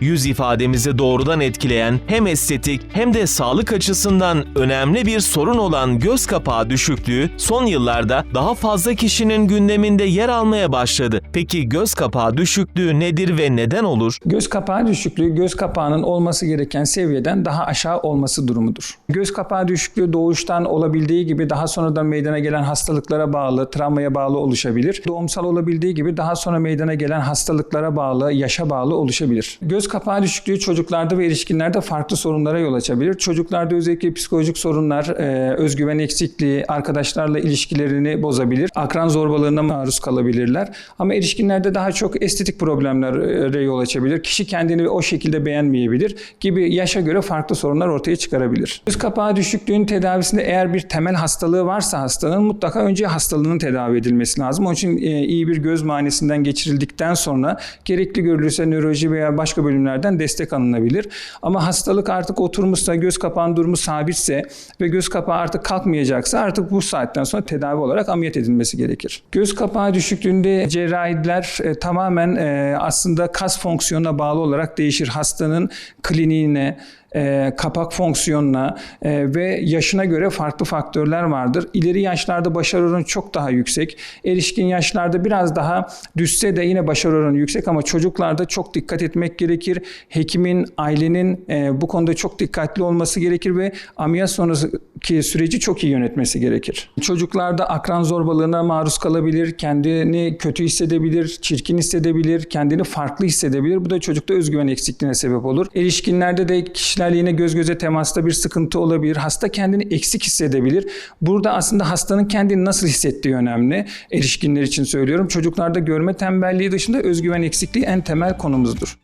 Yüz ifademizi doğrudan etkileyen hem estetik hem de sağlık açısından önemli bir sorun olan göz kapağı düşüklüğü son yıllarda daha fazla kişinin gündeminde yer almaya başladı. Peki göz kapağı düşüklüğü nedir ve neden olur? Göz kapağı düşüklüğü göz kapağının olması gereken seviyeden daha aşağı olması durumudur. Göz kapağı düşüklüğü doğuştan olabildiği gibi daha sonradan meydana gelen hastalıklara bağlı, travmaya bağlı oluşabilir. Doğumsal olabildiği gibi daha sonra meydana gelen hastalıklara bağlı, yaşa bağlı oluşabilir. Göz kapağı düşüklüğü çocuklarda ve erişkinlerde farklı sorunlara yol açabilir. Çocuklarda özellikle psikolojik sorunlar, e, özgüven eksikliği, arkadaşlarla ilişkilerini bozabilir. Akran zorbalığına maruz kalabilirler. Ama erişkinlerde daha çok estetik problemlere yol açabilir. Kişi kendini o şekilde beğenmeyebilir gibi yaşa göre farklı sorunlar ortaya çıkarabilir. Göz kapağı düşüklüğünün tedavisinde eğer bir temel hastalığı varsa hastanın mutlaka önce hastalığının tedavi edilmesi lazım. Onun için e, iyi bir göz muayenesinden geçirildikten sonra gerekli görülürse nöroloji veya başka bölümlerden destek alınabilir. Ama hastalık artık oturmuşsa, göz kapağının durumu sabitse ve göz kapağı artık kalkmayacaksa artık bu saatten sonra tedavi olarak ameliyat edilmesi gerekir. Göz kapağı düşüklüğünde cerrahiler e, tamamen e, aslında kas fonksiyonuna bağlı olarak değişir. Hastanın kliniğine, e, kapak fonksiyonuna e, ve yaşına göre farklı faktörler vardır. İleri yaşlarda başarı oranı çok daha yüksek. Erişkin yaşlarda biraz daha düşse de yine başarı oranı yüksek ama çocuklarda çok dikkat etmek gerekir. Hekimin, ailenin e, bu konuda çok dikkatli olması gerekir ve ameliyat sonraki süreci çok iyi yönetmesi gerekir. Çocuklarda akran zorbalığına maruz kalabilir, kendini kötü hissedebilir, çirkin hissedebilir, kendini farklı hissedebilir. Bu da çocukta özgüven eksikliğine sebep olur. Erişkinlerde de kişilerle yine göz göze temasta bir sıkıntı olabilir. Hasta kendini eksik hissedebilir. Burada aslında hastanın kendini nasıl hissettiği önemli. Erişkinler için söylüyorum. Çocuklarda görme tembelliği dışında özgüven eksikliği en temel konumuzdur.